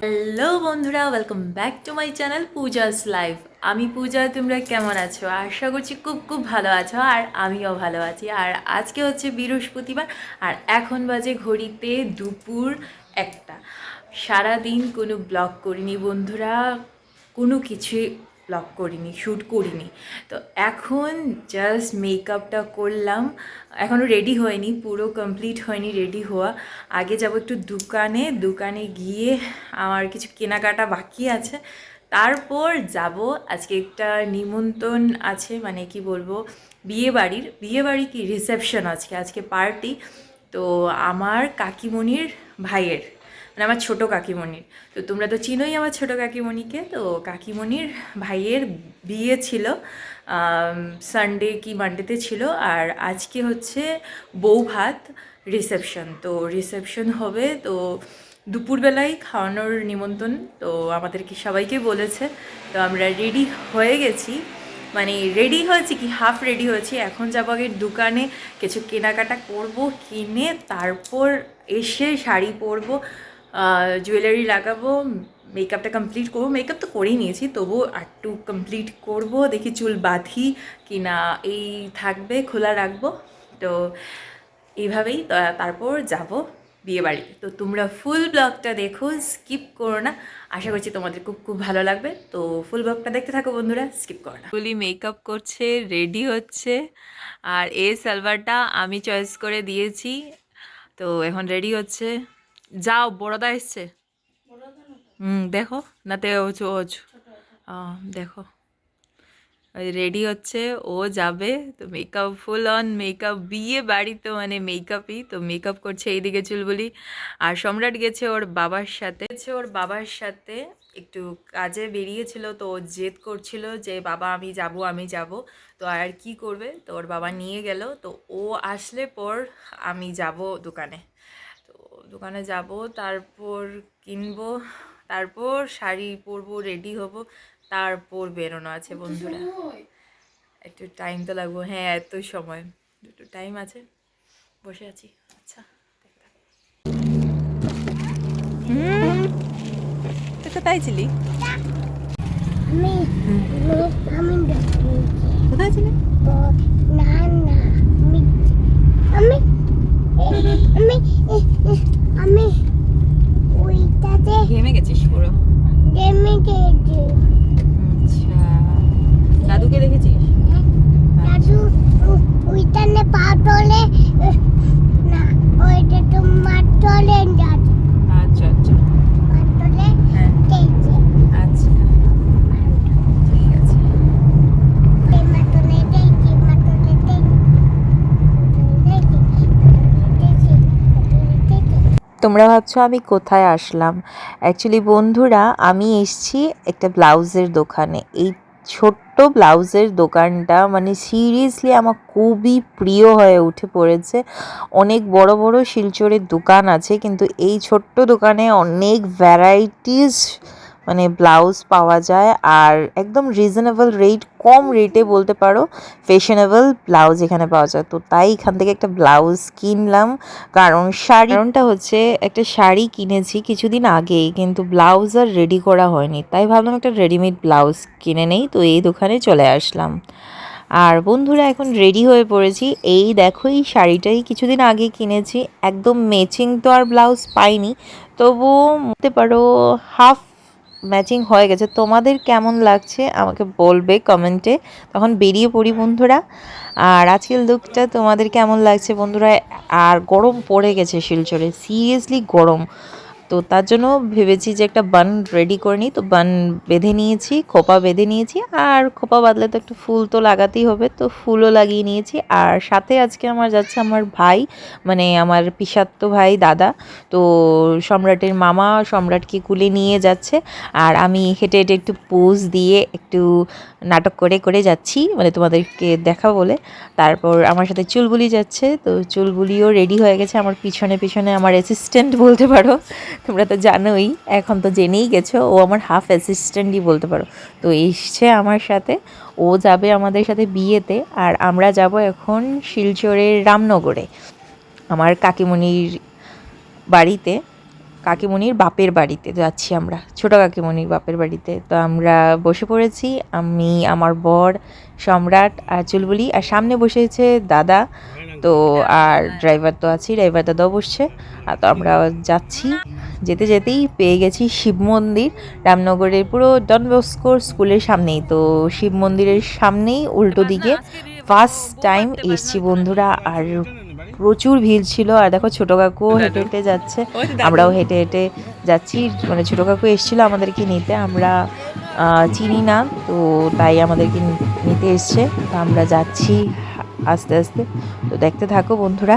Hello বন্ধুরা welcome back to my channel Puja's life আমি পূজা, তোমরা কেমন আছো? আশা করছি খুব খুব ভালো আছো আর আমিও ভালো আছি। আর আজকে হচ্ছে বৃহস্পতিবার, আর এখন বাজে ঘড়িতে দুপুর একটা। সারাদিন কোনো ব্লগ করিনি বন্ধুরা। কোনো কিছুই ব্লগ করিনি শ্যুট করিনি। তো এখন জাস্ট মেকআপটা করলাম। এখনও রেডি হয়নি, পুরো কমপ্লিট হয়নি রেডি হওয়া। আগে যাব একটু দোকানে দোকানে গিয়ে আমার কিছু কেনাকাটা বাকি আছে। তারপর যাব, আজকে একটা নিমন্ত্রণ আছে মানে কি বলব বিয়ে বাড়ির বিয়ে বাড়ি কি? রিসেপশন আজকে আজকে পার্টি তো আমার কাকিমণির ভাইয়ের। মানে আমার ছোট কাকিমণির। তো তোমরা তো চিনোই আমার ছোট কাকিমণিকে। তো কাকিমণির ভাইয়ের বিয়ে ছিল সানডে কি মানডেতে ছিল। আর আজকে হচ্ছে বউ ভাত রিসেপশন তো রিসেপশন হবে, তো দুপুরবেলায় খাওয়ানোর নিমন্ত্রণ। তো আমাদেরকে সবাইকে বলেছে। তো আমরা রেডি হয়ে গেছি। মানে রেডি হয়েছি কি হাফ রেডি হয়েছি। এখন যাব আগে দোকানে কিছু কেনাকাটা করব, কিনে তারপর এসে শাড়ি পরবো। জুয়েলারি লাগাবো মেকআপটা কমপ্লিট করব। মেকআপ তো করেই নিয়েছি, তবুও একটু কমপ্লিট করব। দেখি চুল বাঁধি কি না এই থাকবে, খোলা রাখব। তো এইভাবেই তারপর যাব বিয়ে বাড়ি। তো তোমরা ফুল ব্লগটা দেখো স্কিপ করো না। আশা করছি তোমাদের খুব খুব ভালো লাগবে। তো ফুল ব্লগটা দেখতে থাকো বন্ধুরা স্কিপ করো না। ফুলি মেকআপ করছে রেডি হচ্ছে। আর এই সালভারটা আমি চয়েস করে দিয়েছি। তো এখন রেডি হচ্ছে। যাও, বড়দা এসছে। হুম, দেখো না তে ওচ ওচ দেখো। রেডি হচ্ছে, ও যাবে। তো মেকআপ ফুল অন মেকআপ বিয়ে বাড়ি তো মানে মেকআপই তো মেকআপ করছে এইদিকে চুলবুলি। আর সম্রাট গেছে ওর বাবার সাথে। গেছে ওর বাবার সাথে, একটু কাজে বেরিয়েছিল, তো ও জেদ করছিল যে, বাবা, আমি যাব আমি যাব। তো আর কি করবে? তো ওর বাবা নিয়ে গেল, তো ও আসলে পর আমি যাব দোকানে। দোকানে যাব তারপর কিনবো তারপর শাড়ি পরবো রেডি হব তারপর বেরোনো আছে বন্ধুরা একটু টাইম তো লাগবো হ্যাঁ এত সময় একটু টাইম আছে বসে আছি আচ্ছা তুই কোথায় ছিলি কোথায় ছিলি না না আমি আমি আমি আমি ওইটাতে ঘেমে গেছিস পুরো গেমে গেছি আচ্ছা দাদুকে দেখেছিস দাদু ওইটানে পা তোলে না ওইটা তো মার তোলে দাদু আচ্ছা আচ্ছা মার তোলে হ্যাঁ দেখছে আচ্ছা ঠিক আছে এই মার তোলে দেখছি মার তোলে দেখছি দেখছি দেখছি দেখছি তোমরা ভাবছ আমি কোথায় আসলাম? অ্যাকচুয়ালি বন্ধুরা, আমি এসছি একটা ব্লাউজের দোকানে। এই ছোট্ট ব্লাউজের দোকানটা মানে সিরিয়াসলি আমার খুবই প্রিয় হয়ে উঠে পড়েছে। অনেক বড় বড় শিলচরের দোকান আছে, কিন্তু এই ছোট্ট দোকানে অনেক ভ্যারাইটিস মানে ব্লাউজ পাওয়া যায় আর একদম রিজনেবল রেট কম রেটে বলতে পারো ফ্যাশনেবল ব্লাউজ এখানে পাওয়া যায়। তো তাই এখান থেকে একটা ব্লাউজ কিনলাম, কারণ শাড়ি কারণটা হচ্ছে একটা শাড়ি কিনেছি কিছুদিন আগেই কিন্তু ব্লাউজ আর রেডি করা হয়নি। তাই ভাবলাম একটা রেডিমেড ব্লাউজ কিনে নেই, তো এই দোকানে চলে আসলাম। আর বন্ধুরা, এখন রেডি হয়ে পড়েছি। এই দেখো, এই শাড়িটাই কিছুদিন আগে কিনেছি। একদম ম্যাচিং তো আর ব্লাউজ পাইনি, তবুও বলতে পারো হাফ ম্যাচিং হয়ে গেছে। তোমাদের কেমন লাগছে আমাকে বলবে কমেন্টে তখন বেরিয়ে পড়ি বন্ধুরা। আর আজকের লুকটা তোমাদের কেমন লাগছে বন্ধুরা? আর গরম পড়ে গেছে শিলচরে। সিরিয়াসলি গরম। তো তার জন্য ভেবেছি যে একটা বান রেডি করে নিই। তো বান বেঁধে নিয়েছি, খোপা বেঁধে নিয়েছি, আর খোপা বাঁধলে তো একটু ফুল তো লাগাতেই হবে। তো ফুলও লাগিয়ে নিয়েছি। আর সাথে আজকে আমার যাচ্ছে আমার ভাই মানে আমার পিসাত্ত ভাই, দাদা। তো সম্রাটের মামা সম্রাটকে কুলে নিয়ে যাচ্ছে। আর আমি হেঁটে হেঁটে একটু পোজ দিয়ে একটু নাটক করে করে যাচ্ছি মানে তোমাদেরকে দেখা বলে। তারপর আমার সাথে চুলবুলি যাচ্ছে। তো চুলবুলিও রেডি হয়ে গেছে। আমার পিছনে পিছনে আমার অ্যাসিস্ট্যান্ট বলতে পারো। তোমরা তো জানোই, এখন তো জেনেই গেছো, ও আমার হাফ অ্যাসিস্ট্যান্টই বলতে পারো। তো এসছে আমার সাথে, ও যাবে আমাদের সাথে বিয়েতে, আর আমরা যাব এখন শিলচরের রামনগরে, আমার কাকিমণির বাড়িতে। কাকিমণির বাপের বাড়িতে যাচ্ছি আমরা। ছোট কাকিমণির বাপের বাড়িতে। তো আমরা বসে পড়েছি। আমি, আমার বর, সম্রাট, আর চুলবুলি। আর সামনে বসেছে দাদা। তো আর ড্রাইভার তো আছি ড্রাইভার দাদাও বসছে। আর তো আমরা যাচ্ছি। যেতে যেতেই পেয়ে গেছি শিব মন্দির। রামনগরের পুরো ডন বস্কোর স্কুলের সামনেই। তো শিব মন্দিরের সামনেই উল্টো দিকে ফার্স্ট টাইম এসছি বন্ধুরা। আর প্রচুর ভিড় ছিল আর দেখো ছোট কাকু হেঁটে হেঁটে যাচ্ছে। আমরাও হেঁটে হেঁটে যাচ্ছি। মানে ছোট কাকু এসেছিল আমাদেরকে নিতে আমরা চিনি না তো তাই আমাদেরকে নিতে এসছে। তো আমরা যাচ্ছি আস্তে আস্তে। তো দেখতে থাকো বন্ধুরা।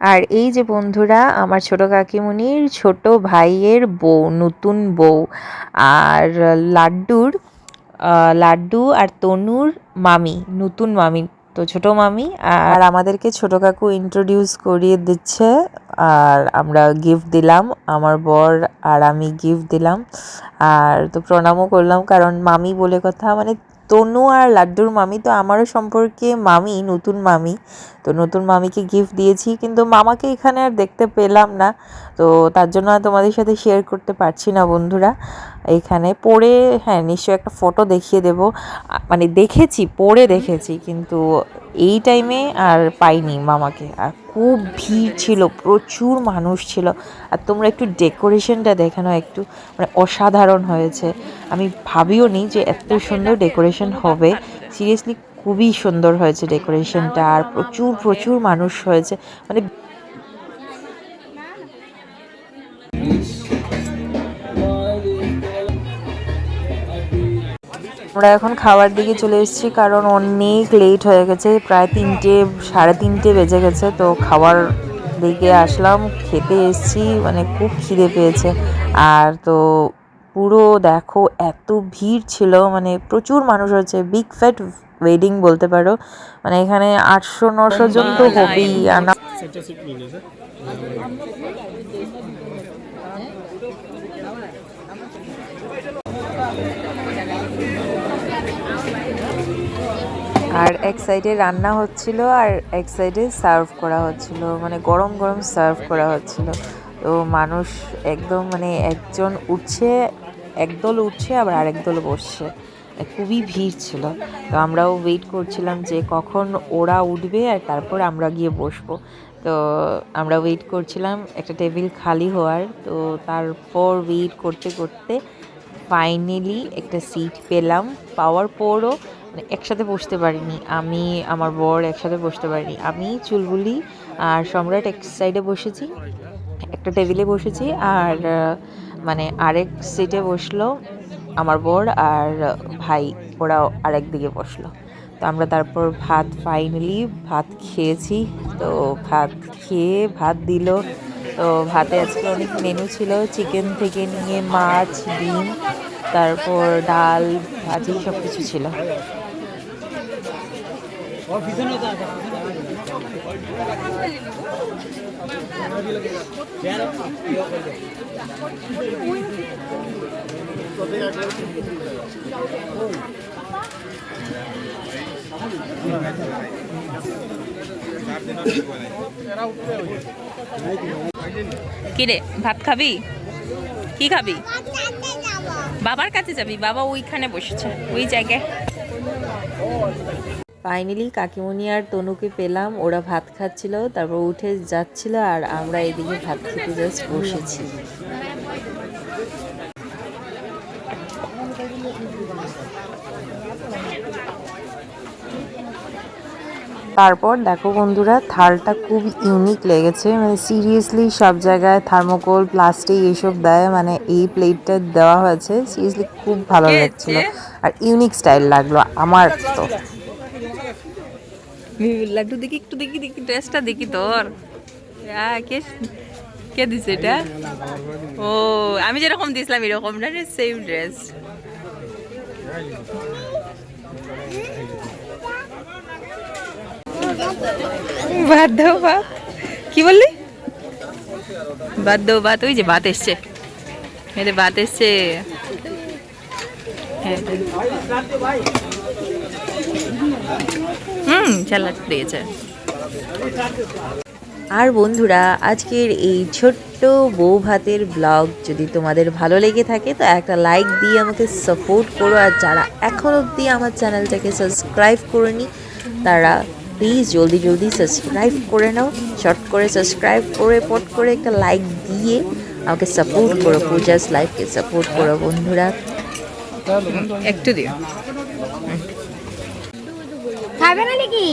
আর এই যে বন্ধুরা আমার ছোট কাকিমুনির ছোট ভাইয়ের বউ নতুন বউ আর লাড্ডুর লাড্ডু আর তনুর মামি নতুন মামি তো ছোট মামি আর আমাদেরকে ছোট কাকু ইন্ট্রোডিউস করিয়ে দিচ্ছে আর আমরা গিফট দিলাম আমার বর আর আমি গিফট দিলাম আর তো প্রণামও করলাম কারণ মামি বলে কথা মানে তনু আর লাড্ডুর মামি তো আমারও সম্পর্কে মামি নতুন মামি। তো নতুন মামিকে গিফট দিয়েছি, কিন্তু মামাকে এখানে আর দেখতে পেলাম না। তো তার জন্য তোমাদের সাথে শেয়ার করতে পারছি না বন্ধুরা। এখানে পড়ে হ্যাঁ নিশ্চয়ই একটা ফটো দেখিয়ে দেব। মানে দেখেছি পড়ে দেখেছি, কিন্তু এই টাইমে আর পাইনি মামাকে। আর খুব ভিড় ছিল, প্রচুর মানুষ ছিল। আর তোমরা একটু ডেকোরেশনটা দেখানো একটু মানে অসাধারণ হয়েছে। আমি ভাবিও নি যে এত সুন্দর ডেকোরেশন হবে। সিরিয়াসলি খুবই সুন্দর হয়েছে ডেকোরেশনটা আর প্রচুর প্রচুর মানুষ হয়েছে। মানে আমরা এখন খাওয়ার দিকে চলে এসেছি কারণ অনেক লেট হয়ে গেছে, প্রায় তিনটে, সাড়ে তিনটে বেজে গেছে, তো খাওয়ার দিকে আসলাম, খেতে এসেছি মানে খুব খিদে পেয়েছে। আর তো পুরো দেখো এত ভিড় ছিল মানে প্রচুর মানুষ হয়েছে বিগ ফ্যাট ওয়েডিং বলতে পারো। মানে এখানে আটশো নশো জন তো হবেই আর না সেটা সিট নিলে স্যার আর এক সাইডে রান্না হচ্ছিল আর এক সাইডে সার্ভ করা হচ্ছিল মানে গরম গরম সার্ভ করা হচ্ছিল। তো মানুষ একদম মানে একজন উঠছে একদল উঠছে, আবার আরেক দল বসছে। খুবই ভিড় ছিল। তো আমরাও ওয়েট করছিলাম যে কখন ওরা উঠবে আর তারপর আমরা গিয়ে বসবো। তো আমরা ওয়েট করছিলাম, একটা টেবিল খালি হওয়ার। তো তারপর ওয়েট করতে করতে ফাইনালি একটা সিট পেলাম। পাওয়ার পরও মানে একসাথে বসতে পারিনি। আমি, আমার বর একসাথে বসতে পারিনি। আমি, চুলবুলি আর সম্রাট এক সাইডে বসেছি, একটা টেবিলে বসেছি। আর মানে আরেক সিটে বসল আমার বর আর ভাই ওরা আরেক দিকে বসল। তো আমরা তারপর ভাত ফাইনালি ভাত খেয়েছি। তো ভাত খেয়ে ভাত দিল। তো ভাতে আজকে অনেক মেনু ছিল। চিকেন থেকে নিয়ে মাছ, ডিম, তারপর ডাল, ভাজি সব কিছু ছিল। কিরে ভাত খাবি? কি খাবি? বাবার কাছে যাবি। বাবা ওইখানে বসেছে ওই জায়গায়। ফাইনালি কাকিমণি আর তনুকে পেলাম। ওরা ভাত খাচ্ছিল তারপর উঠে যাচ্ছিল আর আমরা এদিকে ভাত খেতে জাস্ট বসেছি। তারপর দেখো বন্ধুরা থালটা খুব ইউনিক লেগেছে। মানে সিরিয়াসলি সব জায়গায় থার্মোকোল প্লাস্টিক এইসব দেয় মানে এই প্লেটটা দেওয়া হয়েছে। সিরিয়াসলি খুব ভালো লাগছিল। আর ইউনিক স্টাইল লাগল আমার তো। লাড্ডু দেখি, একটু দেখি দেখি, ড্রেসটা দেখি তোর। কে কে দিছে এটা? ও, আমি যেরকম দিছিলাম এরকম না সেম ড্রেস ভাত দাও, ভাত। কি বললি? ভাত দাও, ভাত, ওই যে ভাত এসছে। এতে ভাত এসছে। হ্যাঁ হুম স্যালাড দিয়েছে। আর বন্ধুরা আজকের এই ছোট্ট বউ ভাতের ব্লগ যদি তোমাদের ভালো লেগে থাকে তো একটা লাইক দিয়ে আমাকে সাপোর্ট করো। আর যারা এখন অবধি আমার চ্যানেলটাকে সাবস্ক্রাইব করেনি তারা প্লিজ জলদি জলদি সাবস্ক্রাইব করে নাও। শর্ট করে সাবস্ক্রাইব করে পট করে একটা লাইক দিয়ে আমাকে সাপোর্ট করো পূজাস লাইফকে সাপোর্ট করো বন্ধুরা। একটু দিও। খাবে না নাকি?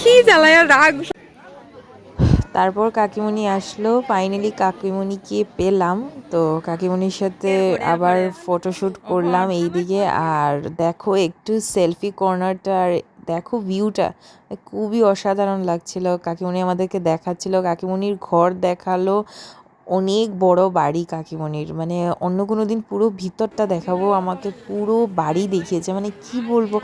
কি জ্বালায় রাগ? তারপর কাকিমণি আসলো ফাইনালি কাকিমণিকে পেলাম। তো কাকিমণির সাথে আবার ফটোশ্যুট করলাম এইদিকে। আর দেখো একটু সেলফি কর্নারটা আর দেখো ভিউটা খুবই অসাধারণ লাগছিল। কাকিমণি আমাদেরকে দেখাচ্ছিল। কাকিমণির ঘর দেখাল। অনেক বড় বাড়ি কাকিমণির। মানে অন্য কোনো দিন পুরো ভিতরটা দেখাবো, আমাকে পুরো বাড়ি দেখিয়েছে। মানে কি বলব?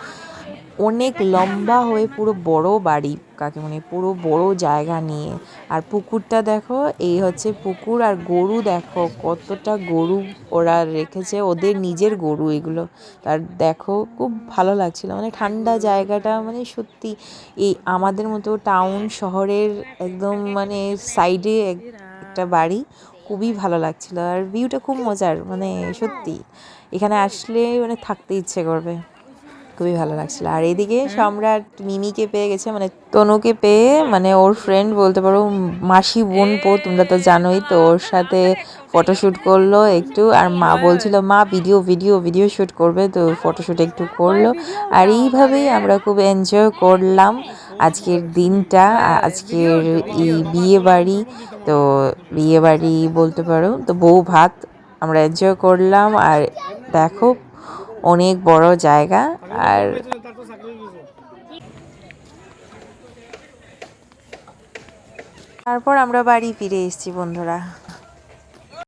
অনেক লম্বা হয়ে পুরো বড় বাড়ি কাকিমণি পুরো বড় জায়গা নিয়ে। আর পুকুরটা দেখো, এই হচ্ছে পুকুর। আর গরু দেখো, কতটা গরু ওরা রেখেছে, ওদের নিজের গরু এগুলো। আর দেখো, খুব ভালো লাগছিল। মানে ঠান্ডা জায়গাটা মানে সত্যি, এই আমাদের মতো টাউন শহরের একদম মানে সাইডে একটা বাড়ি খুবই ভালো লাগছিল। আর ভিউটা খুব মজার মানে সত্যি। এখানে আসলে মানে থাকতে ইচ্ছে করবে। খুবই ভালো লাগছিল। আর এদিকে সম্রাট মিমিকে পেয়ে গেছে মানে তনুকে পেয়ে মানে ওর ফ্রেন্ড বলতে পারো মাসি বোন পো তোমরা তো জানোই তো ওর সাথে ফটোশ্যুট করল একটু। আর মা বলছিল মা ভিডিও ভিডিও ভিডিও শ্যুট করবে। তো ফটোশ্যুট একটু করল। আর এইভাবেই আমরা খুব এনজয় করলাম। আজকের দিনটা আজকের এই বিয়ে বাড়ি তো বিয়ে বাড়ি বলতে পারো, তো বউ ভাত আমরা এনজয় করলাম, আর দেখো অনেক বড় জায়গা, আর তারপর আমরা বাড়ি ফিরে এসেছি বন্ধুরা।